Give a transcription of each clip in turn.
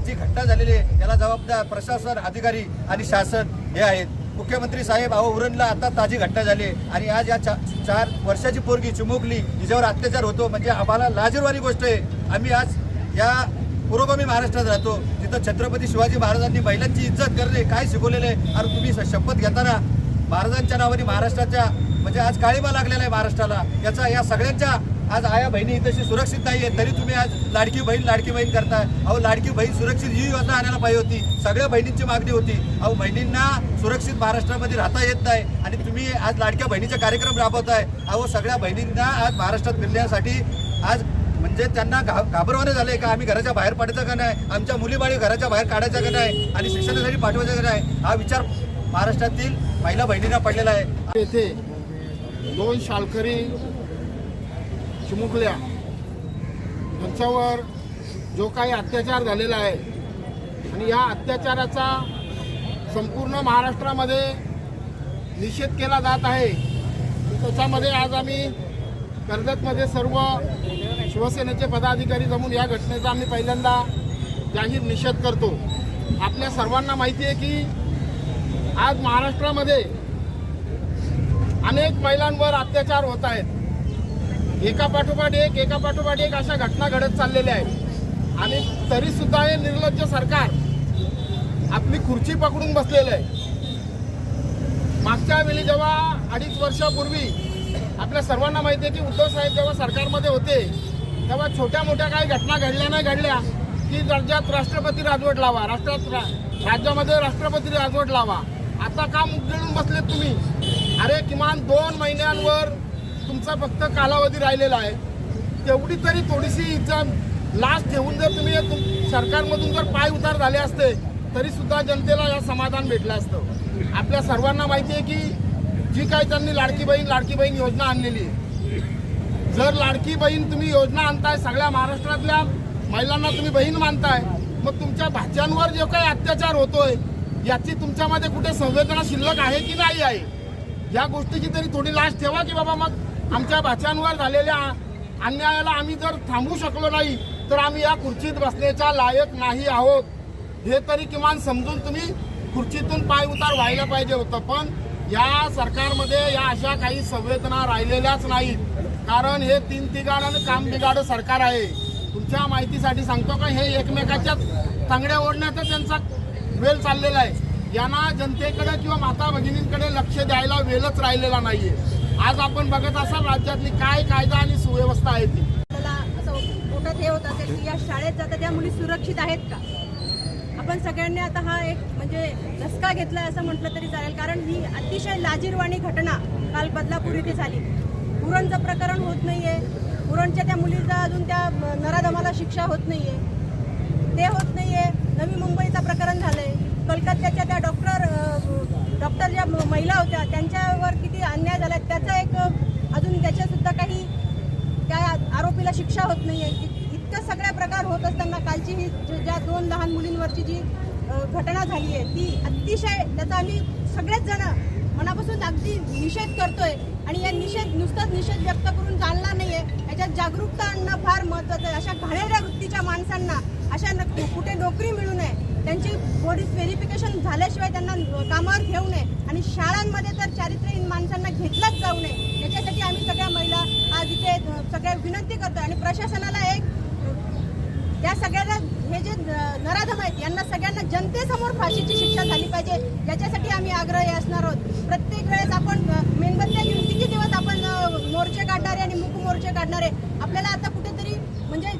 आज जी घटना झालेली आहे याला जबाबदार प्रशासन अधिकारी आणि शासन हे आहेत. मुख्यमंत्री साहेब अहो उरणला आता ताजी घटना झाली आहे. आणि आज या चा, चार वर्षाची पोरगी चिमुकली हिच्यावर अत्याचार होतो म्हणजे आम्हाला लाजीरवाणी गोष्ट आहे. आम्ही आज या पुरोगामी महाराष्ट्रात राहतो. तिथं छत्रपती शिवाजी महाराजांनी महिलांची इज्जत करणे काय शिकवलेलं आहे? अरे तुम्ही शपथ घेताना महाराजांच्या नावाने महाराष्ट्राच्या म्हणजे आज काळीमा लागलेला आहे महाराष्ट्राला. याचा या सगळ्यांच्या आज आया बहिणी तशी सुरक्षित नाही आहे तरी तुम्ही आज लाडकी बहीण लाडकी बहीण करताय. अहो लाडकी बहीण सुरक्षित ही योजना आणायला पाहिजे होती. सगळ्या बहिणींची मागणी होती. अहो बहिणींना सुरक्षित महाराष्ट्रामध्ये राहता येत नाही आणि तुम्ही आज लाडक्या बहिणीचे कार्यक्रम राबवताय. अहो सगळ्या बहिणींना आज महाराष्ट्रात मिळण्यासाठी आज म्हणजे त्यांना घा घाबरवाने झाले का? आम्ही घराच्या बाहेर पडायचं का नाही? आमच्या मुलीबाळी घराच्या बाहेर काढायचं का नाही? आणि शिक्षणासाठी पाठवायचं का नाही? हा विचार महाराष्ट्रातील महिला बहिणींना पडलेला आहे. येथे दोन शाळकरी चिमुकल्या. यांच्यावर जो काही अत्याचार झालेला आहे आणि या अत्याचाराचा संपूर्ण महाराष्ट्रामध्ये निषेध केला जात आहे. त्याच्यामध्ये आज आम्ही कर्जतमध्ये सर्व शिवसेनेचे पदाधिकारी जमून या घटनेचा आम्ही पहिल्यांदा जाहीर निषेध करतो. आपल्या सर्वांना माहिती आहे की आज महाराष्ट्रामध्ये अनेक महिलांवर अत्याचार होत आहेत. एका पाठोपाठ एक एका पाठोपाठ एक अशा घटना घडत चाललेल्या आहेत. आणि तरी सुद्धा हे निर्लज्ज सरकार आपली खुर्ची पकडून बसलेलं आहे. मागच्या वेळी जेव्हा अडीच वर्षापूर्वी आपल्या सर्वांना माहिती आहे की उद्धव साहेब जेव्हा सरकारमध्ये होते तेव्हा छोट्या मोठ्या काही घटना घडल्या नाही घडल्या की राज्यात राष्ट्रपती राजवट लावा राष्ट्रात रा- राज्यामध्ये राष्ट्रपती राजवट लावा. आता का उघडून बसलेत तुम्ही. अरे किमान दोन महिन्यांवर तुमचा फक्त कालावधी राहिलेला आहे. तेवढी तरी थोडीशी इच्छा लास्ट ठेवून जर तुम्ही तुम- सरकारमधून जर पाय उतार झाले असते तरी सुद्धा जनतेला या समाधान भेटलं असतं. आपल्या सर्वांना माहिती आहे की जी काही त्यांनी लाडकी बहीण लाडकी बहीण योजना आणलेली आहे. जर लाडकी बहीण तुम्ही योजना आणताय सगळ्या महाराष्ट्रातल्या महिलांना तुम्ही बहीण मानताय मग तुमच्या भाच्यांवर जो काही अत्याचार होतोय याची तुमच्यामध्ये कुठे संवेदना शिल्लक आहे की नाही आहे? या गोष्टीची तरी थोडी लाज ठेवा की बाबा मग आमच्या भाच्यांवर झालेल्या अन्यायाला आम्ही जर थांबवू शकलो नाही तर आम्ही या खुर्चीत बसण्याच्या लायक नाही आहोत. हे तरी किमान समजून तुम्ही खुर्चीतून पाय उतार व्हायला पाहिजे होतं. पण या सरकारमध्ये या अशा काही संवेदना राहिलेल्याच नाहीत. कारण हे तीन तिगाड आणि काम बिगाड सरकार आहे. तुमच्या माहितीसाठी सांगतो का हे एकमेकाच्या तांगड्या ओढण्याचा त्यांचा वेळ चाललेला आहे. यांना जनतेकडे किंवा माता भगिनींकडे लक्ष द्यायला वेळच राहिलेला नाहीये. आज आपण बघत असाल राज्यातली काय कायदा आणि सुव्यवस्था आहे ती. आपल्याला असं हे होत असेल की या शाळेत जाता त्या मुली सुरक्षित आहेत का? आपण सगळ्यांनी आता हा एक म्हणजे धसका घेतलाय असं म्हटलं तरी चालेल कारण ही अतिशय लाजीरवाणी घटना काल बदलापूर इथे झाली. पुरणचं प्रकरण होत नाहीये. पुरणच्या त्या मुलीचा अजून त्या नराधमाला शिक्षा होत नाहीये. ते होत नाहीये. नवी मुंबईचं प्रकरण झालंय. कलकत्त्याच्या त्या डॉक्टर डॉक्टर ज्या महिला होत्या त्यांच्यावर किती अन्याय झाला त्याचा एक अजून त्याच्यासुद्धा काही त्या आरोपीला शिक्षा होत नाही आहे इतकं सगळ्या प्रकार होत असताना कालची ही ज्या दोन लहान मुलींवरची जी घटना झाली आहे ती अतिशय त्याचा आम्ही सगळेच जण मनापासून अगदी निषेध करतोय आणि या निषेध नुसताच निषेध व्यक्त करून चालणार नाही आहे याच्यात जागरूकता आणणं फार महत्वाचं आहे. अशा घाणेऱ्या वृत्तीच्या माणसांना अशा न- कुठे नोकरी मिळू नये त्यांची बॉडी व्हेरिफिकेशन झाल्याशिवाय त्यांना कामावर ठेवू नये आणि शाळांमध्ये तर चारित्र्यहीन माणसांना घेतलाच जाऊ नये. याच्यासाठी आम्ही सगळ्या महिला आज इथे सगळ्या विनंती करतोय आणि प्रशासनाला एक या सगळ्याला हे जे नराधम आहेत यांना सगळ्यांना जनतेसमोर फाशीची शिक्षा झाली पाहिजे. याच्यासाठी आम्ही आग्रही असणार आहोत. प्रत्येक वेळेस आपण मेणबत्त्या घेऊन किती दिवस आपण मोर्चे काढणारे आणि मुख मोर्चे काढणारे? आपल्याला आता कुठेतरी म्हणजे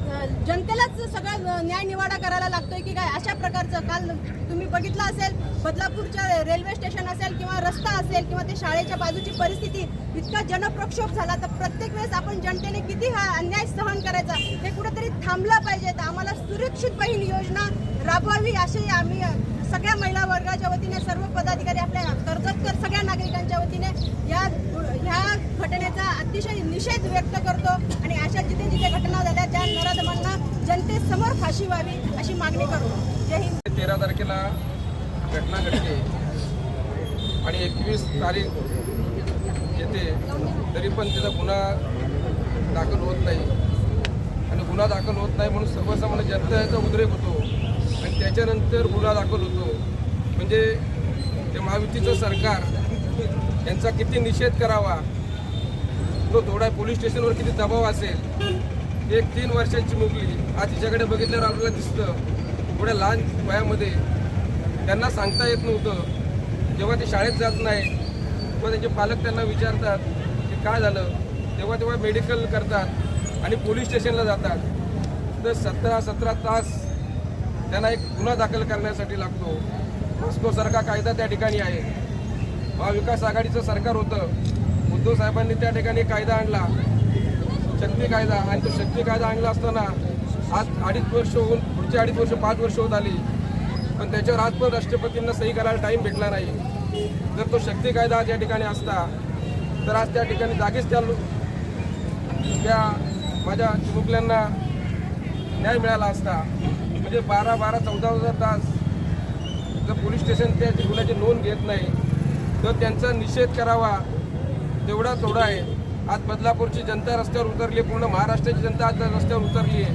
जनतेलाच सगळं न्याय निवाडा करायला लागतोय की काय? अशा प्रकारचं काल तुम्ही बघितलं असेल बदलापूरच्या रेल्वे स्टेशन असेल किंवा रस्ता असेल किंवा ते शाळेच्या बाजूची परिस्थिती इतका जनप्रक्षोभ झाला तर प्रत्येक वेळेस आपण जनतेने किती हा अन्याय सहन करायचा हे कुठेतरी थांबलं पाहिजे. तर आम्हाला सुरक्षित बहीण योजना राबवावी अशी आम्ही सगळ्या महिला वर्गाच्या वतीने सर्व पदाधिकारी आपल्या कर्जतकर सगळ्या नागरिकांच्या वतीने या ह्या घटनेचा अतिशय निषेध व्यक्त करतो. आणि अशा जिथे जिथे घटना झाल्या त्या नराधमांना जनतेसमोर फाशी व्हावी अशी मागणी करू. जय हिंद. तेरा तारखेला घटना घडली आणि एकवीस तारीख येते तरी पण तिचा गुन्हा दाखल होत नाही. आणि गुन्हा दाखल होत नाही म्हणून सर्वसामान्य जनतेचा उद्रेक होतो आणि त्याच्यानंतर गुन्हा दाखल होतो. म्हणजे ते महायुतीचं सरकार यांचा किती निषेध करावा? तो थोडा पोलीस स्टेशनवर किती दबाव असेल? एक तीन वर्षांची मुलगी आज तिच्याकडे बघितल्यावर आपल्याला दिसतं. थोड्या लहान वयामध्ये त्यांना सांगता येत नव्हतं. जेव्हा ते शाळेत जात नाही तेव्हा त्यांचे पालक त्यांना विचारतात की काय झालं? तेव्हा तेव्हा मेडिकल करतात आणि पोलीस स्टेशनला जातात. तर सतरा सतरा तास त्यांना एक गुन्हा दाखल करण्यासाठी लागतो. मस्कोसारखा कायदा त्या ठिकाणी आहे. महाविकास आघाडीचं सरकार होतं. उद्धव साहेबांनी त्या ठिकाणी कायदा आणला. शक्ती कायदा आणि तो शक्ती कायदा आणला असताना आज अडीच वर्ष होऊन पुढची अडीच वर्ष पाच वर्ष होत आली. पण त्याच्यावर आज पण राष्ट्रपतींना सही करायला टाईम भेटला नाही. जर तो शक्ती कायदा आज या ठिकाणी असता तर आज त्या ठिकाणी जागीच त्या त्या माझ्या चिमुकल्यांना न्याय मिळाला असता. म्हणजे बारा बारा चौदा चौदा तास जर पोलीस स्टेशन त्या गुन्ह्याची नोंद घेत नाही तर त्यांचा निषेध करावा तेवढा थोडा आहे. आज बदलापूरची जनता रस्त्यावर उतरली पूर्ण महाराष्ट्राची जनता आज रस्त्यावर उतरली आहे.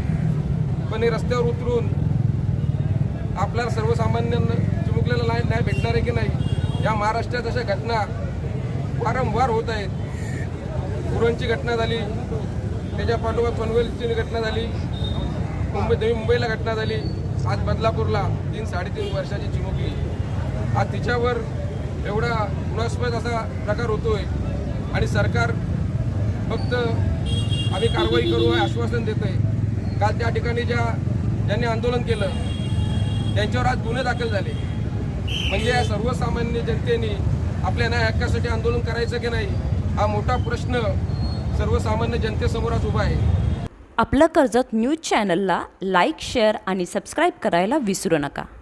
पण हे रस्त्यावर उतरून आपल्याला सर्वसामान्यांना चिमुकलेला न्याय न्याय भेटणार आहे की नाही? या महाराष्ट्रात अशा घटना वारंवार होत आहेत. उरणची घटना झाली त्याच्या पाठोपाठ पनवेलची घटना झाली मुंबई नवी मुंबईला घटना झाली. आज बदलापूरला तीन साडेतीन वर्षाची चिमुकली आज तिच्यावर एवढा गुणास्पद असा प्रकार होतोय. आणि सरकार फक्त आम्ही कारवाई करू हे आश्वासन देत आहे काल त्या ठिकाणी ज्या ज्यांनी आंदोलन केलं त्यांच्यावर आज गुन्हे दाखल झाले. म्हणजे या सर्वसामान्य जनतेने आपल्या न्याय हक्कासाठी आंदोलन करायचं की नाही हा मोठा प्रश्न सर्वसामान्य जनतेसमोर आज उभा आहे. आपलं कर्जत न्यूज चॅनलला लाईक शेअर आणि सबस्क्राईब करायला विसरू नका.